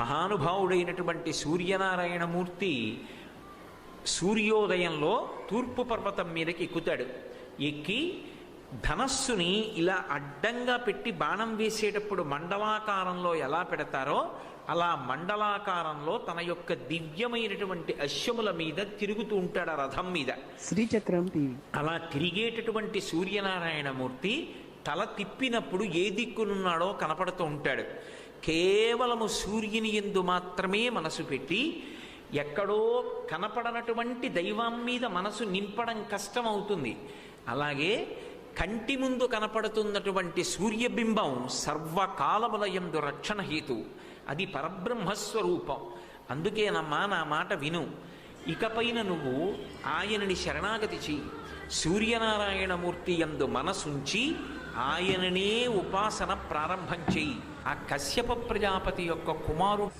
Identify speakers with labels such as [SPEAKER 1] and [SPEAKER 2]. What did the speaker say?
[SPEAKER 1] మహానుభావుడైనటువంటి సూర్యనారాయణమూర్తి సూర్యోదయంలో తూర్పు పర్వతం మీదకి ఎక్కుతాడు. ఎక్కి ధనస్సుని ఇలా అడ్డంగా పెట్టి బాణం వేసేటప్పుడు మండలాకారంలో ఎలా పెడతారో అలా మండలాకారంలో తన యొక్క దివ్యమైనటువంటి అశ్వముల మీద తిరుగుతూ ఉంటాడు ఆ రథం మీద.
[SPEAKER 2] శ్రీచక్రం
[SPEAKER 1] అలా తిరిగేటటువంటి సూర్యనారాయణమూర్తి తల తిప్పినప్పుడు ఏ దిక్కునున్నాడో కనపడుతూ ఉంటాడు. కేవలము సూర్యుని ఎందు మాత్రమే మనసు పెట్టి ఎక్కడో కనపడనటువంటి దైవం మీద మనసు నింపడం కష్టం అవుతుంది అలాగే కంటి ముందు కనపడుతున్నటువంటి సూర్యబింబం సర్వకాలములయందు రక్షణ హేతు. అది పరబ్రహ్మస్వరూపం. అందుకేనమ్మా నా మాట విను. ఇకపైన నువ్వు ఆయనని శరణాగతి చెయ్యి. సూర్యనారాయణమూర్తి యందు మనసుంచి ఆయననే ఉపాసన ప్రారంభం చేయి. ఆ కశ్యప ప్రజాపతి యొక్క కుమారుడు